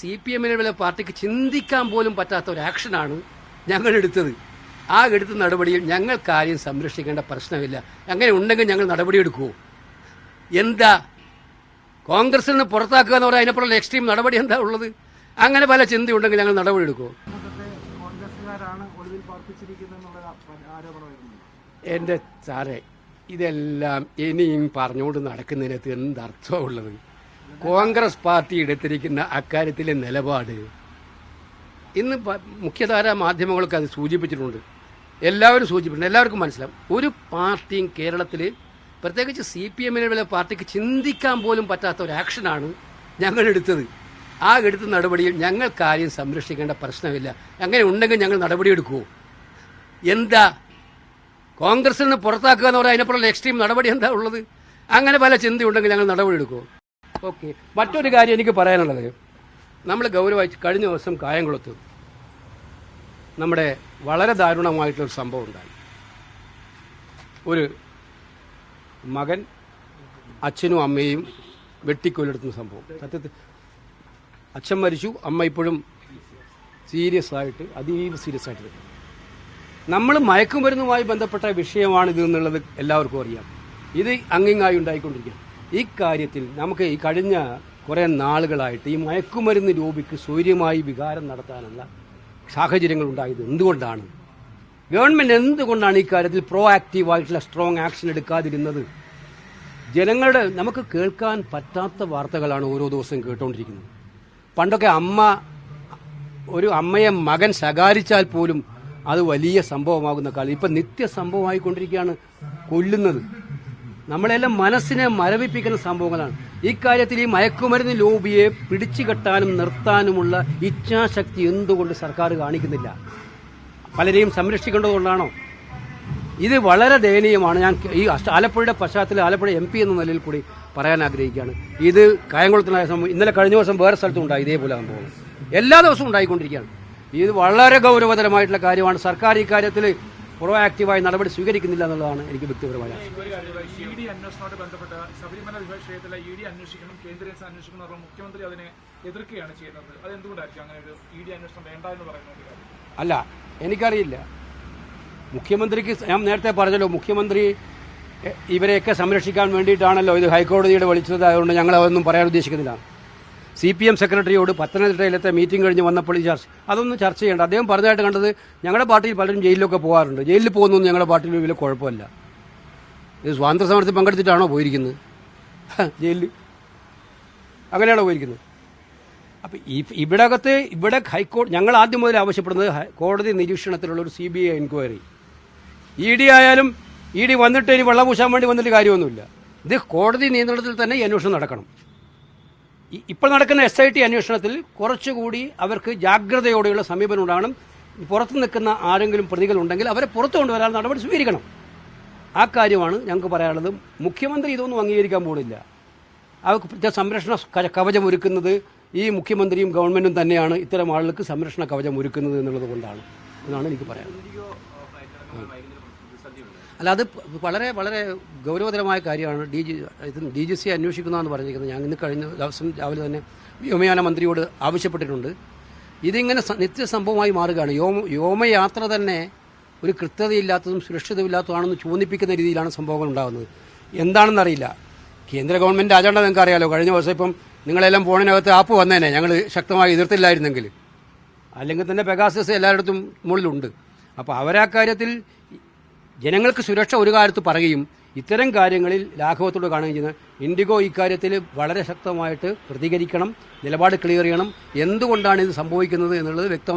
C P എമ്മിനെ പാർട്ടിക്ക് ചിന്തിക്കാൻ പോലും പറ്റാത്ത ഒരു ആക്ഷനാണ് ഞങ്ങൾ എടുത്തത്. ആ എടുത്ത നടപടിയിൽ ഞങ്ങൾ കാര്യം സംരക്ഷിക്കേണ്ട പ്രശ്നമില്ല. അങ്ങനെ ഉണ്ടെങ്കിൽ ഞങ്ങൾ നടപടിയെടുക്കുമോ എന്താ? കോൺഗ്രസിൽ നിന്ന് പുറത്താക്കുക എന്ന് പറഞ്ഞാൽ അതിനപ്പുറമുള്ള എക്സ്ട്രീം നടപടി എന്താ ഉള്ളത്? അങ്ങനെ പല ചിന്തയുണ്ടെങ്കിൽ ഞങ്ങൾ നടപടി എടുക്കുമോ എന്റെ സാറേ ഇതെല്ലാം ഇനിയും പറഞ്ഞുകൊണ്ട് നടക്കുന്നതിനകത്ത് എന്തർത്ഥമുള്ളത് കോൺഗ്രസ് പാർട്ടി എടുത്തിരിക്കുന്ന അക്കാര്യത്തിലെ നിലപാട്. ഇന്ന് മുഖ്യധാരാ മാധ്യമങ്ങളൊക്കെ അത് സൂചിപ്പിച്ചിട്ടുണ്ട്. എല്ലാവരും സൂചിപ്പിച്ചിട്ടുണ്ട്. എല്ലാവർക്കും മനസ്സിലാവും. ഒരു പാർട്ടിയും കേരളത്തിൽ പ്രത്യേകിച്ച് സി പി എമ്മിനെ പാർട്ടിക്ക് ചിന്തിക്കാൻ പോലും പറ്റാത്ത ഒരു ആക്ഷനാണ് ഞങ്ങൾ എടുത്തത്. ആ എടുത്ത നടപടിയിൽ ഞങ്ങൾ കാര്യം സംരക്ഷിക്കേണ്ട പ്രശ്നമില്ല. അങ്ങനെ ഉണ്ടെങ്കിൽ ഞങ്ങൾ നടപടിയെടുക്കുമോ എന്താ? കോൺഗ്രസിൽ നിന്ന് പുറത്താക്കുക എന്ന് പറഞ്ഞാൽ അതിനപ്പുറമുള്ള എക്സ്ട്രീം നടപടി എന്താ ഉള്ളത്? അങ്ങനെ പല ചിന്തയുണ്ടെങ്കിൽ ഞങ്ങൾ നടപടി എടുക്കുമോ ഓക്കെ. മറ്റൊരു കാര്യം എനിക്ക് പറയാനുള്ളത്. നമ്മൾ ഗൗരവമായി കഴിഞ്ഞ ദിവസം കായംകുളത്ത് നമ്മുടെ വളരെ ദാരുണമായിട്ടുള്ളൊരു സംഭവം ഉണ്ടായി. ഒരു മകൻ അച്ഛനും അമ്മയും വെട്ടിക്കൊല്ലെടുത്തുന്ന സംഭവം. സത്യത്തിൽ അച്ഛൻ മരിച്ചു അമ്മ ഇപ്പോഴും സീരിയസ് ആയിട്ട് അതീവ സീരിയസ് ആയിട്ട് നമ്മൾ മയക്കുമരുന്നുമായി ബന്ധപ്പെട്ട വിഷയമാണ് ഇത് എന്നുള്ളത് എല്ലാവർക്കും അറിയാം. ഇത് അങ്ങിങ്ങായി ഉണ്ടായിക്കൊണ്ടിരിക്കുകയാണ്. ഈ കാര്യത്തിൽ നമുക്ക് ഈ കഴിഞ്ഞ കുറേ നാളുകളായിട്ട് ഈ മയക്കുമരുന്ന് രൂപിക്ക് സൂര്യമായി വികാരം നടത്താനുള്ള സാഹചര്യങ്ങൾ ഉണ്ടായത് എന്തുകൊണ്ടാണ്? ഗവൺമെന്റ് എന്തുകൊണ്ടാണ് ഈ കാര്യത്തിൽ പ്രോ ആക്റ്റീവായിട്ടുള്ള സ്ട്രോങ് ആക്ഷൻ എടുക്കാതിരുന്നത്? ജനങ്ങളുടെ നമുക്ക് കേൾക്കാൻ പറ്റാത്ത വാർത്തകളാണ് ഓരോ ദിവസവും കേട്ടുകൊണ്ടിരിക്കുന്നത് പണ്ടൊക്കെ അമ്മ ഒരു അമ്മയെ മകൻ ശകാരിച്ചാൽ പോലും അത് വലിയ സംഭവമാകുന്ന കാലം. ഇപ്പൊ നിത്യ സംഭവമായിക്കൊണ്ടിരിക്കുകയാണ് കൊല്ലുന്നത്. നമ്മളെല്ലാം മനസ്സിനെ മരവിപ്പിക്കുന്ന സംഭവങ്ങളാണ്. ഇക്കാര്യത്തിൽ ഈ മയക്കുമരുന്ന് ലോബിയെ പിടിച്ചു കെട്ടാനും നിർത്താനുമുള്ള ഇച്ഛാശക്തി എന്തുകൊണ്ട് സർക്കാർ കാണിക്കുന്നില്ല? പലരെയും സംരക്ഷിക്കേണ്ടതുകൊണ്ടാണോ? ഇത് വളരെ ദയനീയമാണ്. ഞാൻ ഈ ആലപ്പുഴയുടെ പശ്ചാത്തലത്തിൽ ആലപ്പുഴ എം പി എന്ന നിലയിൽ കൂടി പറയാൻ ആഗ്രഹിക്കുകയാണ്. ഇത് കായംകുളത്തിനായ സംഭവം ഇന്നലെ കഴിഞ്ഞ ദിവസം വേറെ സ്ഥലത്തും ഉണ്ടായി ഇതേപോലെ സംഭവം എല്ലാ ദിവസവും ഉണ്ടായിക്കൊണ്ടിരിക്കുകയാണ്. ഇത് വളരെ ഗൗരവതരമായിട്ടുള്ള കാര്യമാണ്. സർക്കാർ ഈ കാര്യത്തിൽ പ്രോ ആക്റ്റീവായി നടപടി സ്വീകരിക്കുന്നില്ല എന്നുള്ളതാണ് എനിക്ക് വ്യക്തിപരമായ അല്ല എനിക്കറിയില്ല. മുഖ്യമന്ത്രിക്ക് ഞാൻ നേരത്തെ പറഞ്ഞല്ലോ മുഖ്യമന്ത്രി ഇവരെയൊക്കെ സംരക്ഷിക്കാൻ വേണ്ടിയിട്ടാണല്ലോ ഇത് ഹൈക്കോടതിയുടെ വിളിച്ചത്. അതുകൊണ്ട് ഞങ്ങൾ അതൊന്നും പറയാൻ ഉദ്ദേശിക്കുന്നില്ല. സി പി എം സെക്രട്ടറിയോട് പത്തനംതിട്ടയിലത്തെ മീറ്റിംഗ് കഴിഞ്ഞ് വന്നപ്പോൾ ഈ ചർച്ച അതൊന്നും ചർച്ച ചെയ്യേണ്ട. അദ്ദേഹം പറഞ്ഞതായിട്ട് കണ്ടത് ഞങ്ങളുടെ പാർട്ടിയിൽ പലരും ജയിലിലൊക്കെ പോകാറുണ്ട്. ജയിലിൽ പോകുന്നൊന്നും ഞങ്ങളുടെ പാർട്ടിയിൽ വലിയ കുഴപ്പമില്ല. ഇത് സ്വാതന്ത്ര്യ സമരത്തിൽ പങ്കെടുത്തിട്ടാണോ പോയിരിക്കുന്നത്? ജയിലിൽ. അങ്ങനെയാണോ പോയിരിക്കുന്നത്? അപ്പം ഈ ഇവിടെ അകത്ത് ഇവിടെ ഹൈക്കോടതി ഞങ്ങൾ ആദ്യം മുതൽ ആവശ്യപ്പെടുന്നത് കോടതി നിരീക്ഷണത്തിലുള്ള ഒരു C B I enquiry E D ആയാലും ഇ ഡി വന്നിട്ട് ഇനി വെള്ളം പൂശാൻ വേണ്ടി വന്നിട്ട് കാര്യമൊന്നുമില്ല. ഇത് കോടതി നിയന്ത്രണത്തിൽ തന്നെ അന്വേഷണം നടക്കണം. ഇപ്പോൾ നടക്കുന്ന എസ് ഐ ടി അന്വേഷണത്തിൽ കുറച്ചുകൂടി അവർക്ക് ജാഗ്രതയോടെയുള്ള സമീപനം ഉണ്ടാകണം. പുറത്ത് നിൽക്കുന്ന ആരെങ്കിലും പ്രതികളുണ്ടെങ്കിൽ അവരെ പുറത്തു കൊണ്ടുവരാൻ നടപടി സ്വീകരിക്കണം. ആ കാര്യമാണ് ഞങ്ങൾക്ക് പറയാനുള്ളത്. മുഖ്യമന്ത്രി ഇതൊന്നും അംഗീകരിക്കാൻ പോകുന്നില്ല അവർക്ക് സംരക്ഷണ കവചം ഒരുക്കുന്നത് ഈ മുഖ്യമന്ത്രിയും ഗവൺമെന്റും തന്നെയാണ് ഇത്തരം ആളുകൾക്ക് സംരക്ഷണ കവചം ഒരുക്കുന്നത് എന്നുള്ളത് കൊണ്ടാണ്. എന്നാണ് എനിക്ക് പറയാനുള്ളത്. അല്ല അത് വളരെ വളരെ ഗൗരവതരമായ കാര്യമാണ് ഡി ജി ഇതും ഡി ജി സി അന്വേഷിക്കുന്നതെന്ന് പറഞ്ഞിരിക്കുന്നത്. ഞാൻ ഇന്ന് കഴിഞ്ഞ ദിവസം രാവിലെ തന്നെ വ്യോമയാന മന്ത്രിയോട് ആവശ്യപ്പെട്ടിട്ടുണ്ട്. ഇതിങ്ങനെ നിത്യസംഭവമായി മാറുകയാണ്. വ്യോമ വ്യോമയാത്ര തന്നെ ഒരു കൃത്യതയില്ലാത്തതും സുരക്ഷിതമില്ലാത്തതുമാണെന്ന് ചോദിപ്പിക്കുന്ന രീതിയിലാണ് സംഭവങ്ങൾ ഉണ്ടാകുന്നത് എന്താണെന്നറിയില്ല. കേന്ദ്ര ഗവൺമെന്റ് അജണ്ട നിങ്ങൾക്ക് അറിയാലോ കഴിഞ്ഞ ദിവസം ഇപ്പം നിങ്ങളെല്ലാം ഫോണിനകത്ത് ആപ്പ് വന്നേനെ. ഞങ്ങൾ ശക്തമായി എതിർത്തില്ലായിരുന്നെങ്കിൽ. അല്ലെങ്കിൽ തന്നെ പെഗാസസ് എല്ലായിടത്തും മുകളിലുണ്ട്. അപ്പോൾ അവരാ കാര്യത്തിൽ ജനങ്ങൾക്ക് സുരക്ഷ ഒരു കാലത്ത് പറയുകയും ഇത്തരം കാര്യങ്ങളിൽ ലാഘവത്തോട് കാണുകയും ചെയ്യുന്നത് ഇൻഡിഗോ ഇക്കാര്യത്തിൽ വളരെ ശക്തമായിട്ട് പ്രതികരിക്കണം നിലപാട് ക്ലിയർ ചെയ്യണം. എന്തുകൊണ്ടാണ് ഇത് സംഭവിക്കുന്നത് എന്നുള്ളത് വ്യക്തമായി